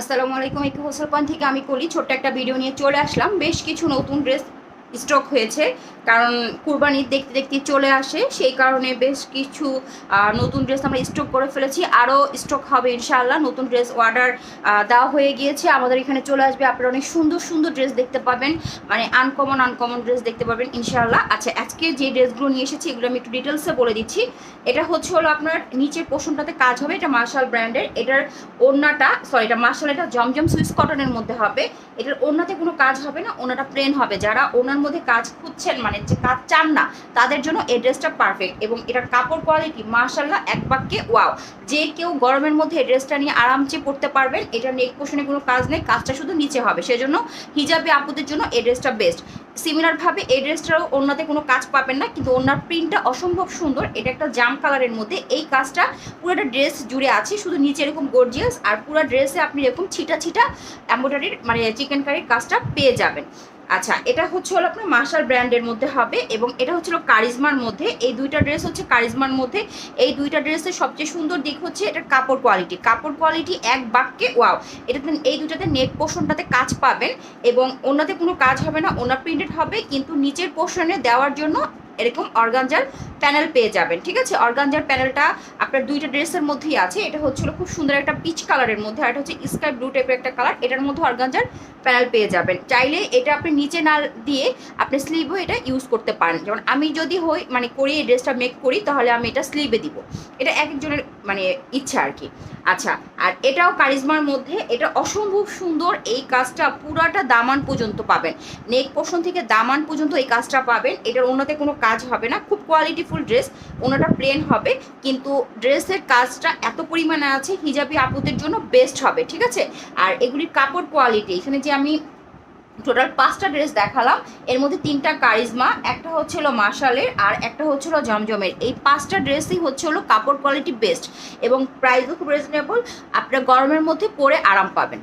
আসসালামু আলাইকুম, একটু হোসেল থেকে আমি কলি, ছোট্ট একটা ভিডিও নিয়ে চলে আসলাম। বেশ কিছু নতুন ড্রেস স্টক হয়েছে, কারণ কুরবানির দেখতে দেখতে চলে আসে, সেই কারণে বেশ কিছু নতুন ড্রেস আমরা স্টক করে ফেলেছি। আরও স্টক হবে ইনশাআল্লাহ, নতুন ড্রেস অর্ডার দেওয়া হয়ে গিয়েছে। আমাদের এখানে চলে আসবে, আপনারা অনেক সুন্দর সুন্দর ড্রেস দেখতে পাবেন। মানে আনকমন আনকমন ড্রেস দেখতে পাবেন ইনশাআল্লাহ। আচ্ছা আজকে যে ড্রেসগুলো নিয়ে এসেছি, এগুলো আমি একটু ডিটেলসে বলে দিচ্ছি। এটা হচ্ছে হলো আপনার নিচের পোষণটাতে কাজ হবে, এটা মার্শাল ব্র্যান্ডের এটার ওড়নাটা সরি এটা মার্শাল এটা জমজম সুইস কটনের মধ্যে হবে। এটার ওড়নাতে কোনো কাজ হবে না ওনাটা প্লেন হবে। যারা ওনার মধ্যে কাজ খুঁজছেন মানে যে কাজ চান না, তাদের জন্য এই ড্রেসটা পারফেক্ট এবং এটার কাপড় কোয়ালিটি মার্শাল্লাহ এক বাক্যে ওয়াও যে কেউ গরমের মধ্যে এই ড্রেসটা নিয়ে আরামসে পড়তে পারবেন, এটা নেক পোষণে কোনো কাজ নেই, কাজটা শুধু নিচে হবে, সেজন্য হিজাবি আপুদের জন্য এই ড্রেসটা বেস্ট সিমিলারভাবে এই ড্রেসটারও ওনাতে কোনো কাজ পাবেন না, কিন্তু ওনার প্রিন্টটা অসম্ভব সুন্দর, এটা একটা জাম কালারের মধ্যে, এই কাজটা পুরোটা ড্রেস জুড়ে আছে, শুধু নিচে এরকম গর্জিয়াস আর পুরো ড্রেসে আপনি এরকম ছিটা ছিটা এম্ব্রয়ডারির মানে চিকেন কারির কাজটা পেয়ে যাবেন। আচ্ছা এটা হচ্ছে হলো আপনার মার্শাল ব্র্যান্ডের মধ্যে হবে এবং এটা হচ্ছিল কারিজমার মধ্যে। এই দুইটা ড্রেস হচ্ছে কারিজমার মধ্যে। এই দুইটা ড্রেসের সবচেয়ে সুন্দর দিক হচ্ছে এটার কাপড় কোয়ালিটি কাপড় কোয়ালিটি এক বাক্যে ওয়াও এটাতে, এই দুইটাতে নেক পোর্শনটাতে কাজ পাবেন এবং ওনাতে কোনো কাজ হবে না, ওনার প্রিন্টেড হবে, কিন্তু নিচের পোর্শনে দেওয়ার জন্য এরকম অর্গানজার প্যানেল পেয়ে যাবেন, ঠিক আছে? অর্গানজার প্যানেলটা আপনার দুইটা ড্রেসের মধ্যেই আছে। এটা হচ্ছিল খুব সুন্দর একটা পিচ কালারের মধ্যে, আর এটা হচ্ছে স্কাই ব্লু টাইপের একটা কালার এটার মধ্যে অর্গানজার প্যানেল পেয়ে যাবেন। চাইলে এটা আপনি নিচে না দিয়ে আপনি স্লিভও এটা ইউজ করতে পারেন। যেমন আমি যদি হই মানে করি, এই ড্রেসটা মেক করি, তাহলে আমি এটা স্লিভে দিব। এটা এক একজনের মানে ইচ্ছা আর কি। আচ্ছা আর এটাও কারিজমার মধ্যে, এটা অসম্ভব সুন্দর। এই কাজটা পুরাটা দামান পর্যন্ত পাবেন। নেক পোর্শন থেকে দামান পর্যন্ত এই কাজটা পাবেন। এটার ওনাতে কোনো কাজ হবে না। খুব কোয়ালিটিফুল ড্রেস ওনাটা প্লেন হবে, কিন্তু ড্রেসের কাজটা এত পরিমাণে আছে হিজাবি আপুদের জন্য বেস্ট হবে, ঠিক আছে? আর এগুলির কাপড় কোয়ালিটি এখানে যে আমি টোটাল পাঁচটা ড্রেস দেখালাম, এর মধ্যে তিনটা কারিজমা, একটা হচ্ছে হলো মার্শালের আর একটা হচ্ছে হলো জমজমের। এই পাঁচটা ড্রেসই হচ্ছে হলো কাপড় কোয়ালিটি বেস্ট এবং প্রাইসও খুব রিজনেবল আপনারা গরমের মধ্যে পরে আরাম পাবেন।